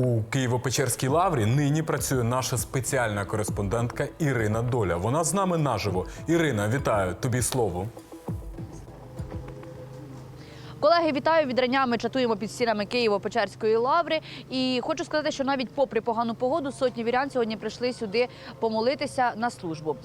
У Києво-Печерській лаврі нині працює наша спеціальна кореспондентка Ірина Доля. Вона з нами наживо. Ірина, вітаю тобі слово. Колеги, вітаю від. Ми чатуємо під стінами Києво-Печерської лаври. І хочу сказати, що навіть попри погану погоду, сотні вірян сьогодні прийшли сюди помолитися на службу.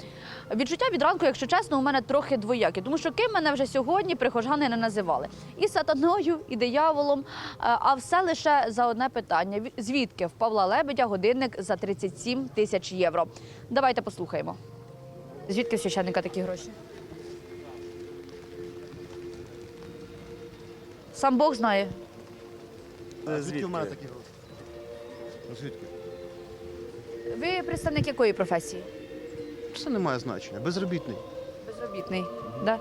Відчуття від ранку, якщо чесно, у мене трохи двоякі, тому що ким мене вже сьогодні прихожани не називали і сатаною, і дияволом. Е, А все лише за одне питання: звідки в Павла Лебедя годинник за 37 тисяч євро? Давайте послухаємо. Звідки священника такі гроші? Сам Бог знає. Звідки в мене такі гроші? Ну, Звідки? Ви представник якої професії? Це не має значення. Безробітний. Безробітний. Да?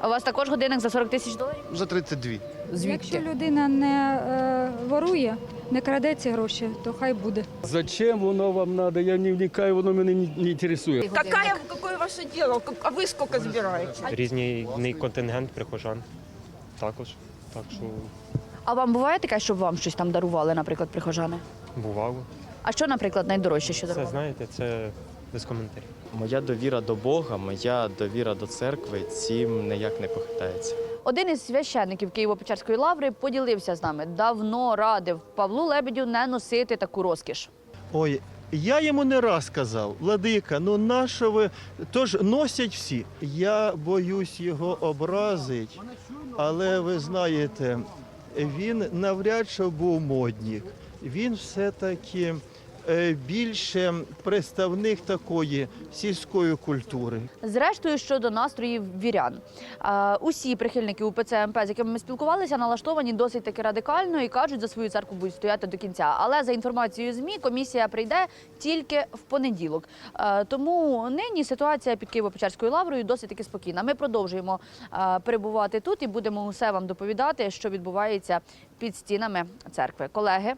А у вас також годинник за 40 тисяч доларів? За 32. Звідки? Якщо людина не е, ворує, не краде ці гроші, то хай буде. Зачем воно вам надо? Я не вникаю, воно мене не, не інтересує. Какая, какое ваше дело? Как- А ви сколько збираєте? різний контингент прихожан. Також. Так що А вам буває таке, щоб вам щось там дарували, наприклад, прихожани? бувало. А що, наприклад, найдорожче, що Це дарували? знаєте, це без коментарів. Моя довіра до Бога, моя довіра до церкви цим ніяк не похитається. Один із священників Києво-Печерської лаври поділився з нами. Давно радив Павлу Лебедю не носити таку розкіш. Ой, я йому не раз казав, владика, ну нащо ви? Тож носять всі. Я боюсь його образить, але ви знаєте, він навряд чи був моднік. Він все-таки е, більше представник такої сільської культури. Зрештою, щодо настроїв вірян, Е, усі прихильники УПЦ МП, з якими ми спілкувалися, налаштовані досить таки радикально і кажуть, за свою церкву будуть стояти до кінця. Але за інформацією змі, комісія прийде тільки в понеділок. Е, Тому нині ситуація під Києво-Печерською лаврою досить таки спокійна. Ми продовжуємо е, перебувати тут і будемо усе вам доповідати, що відбувається під стінами церкви. Колеги,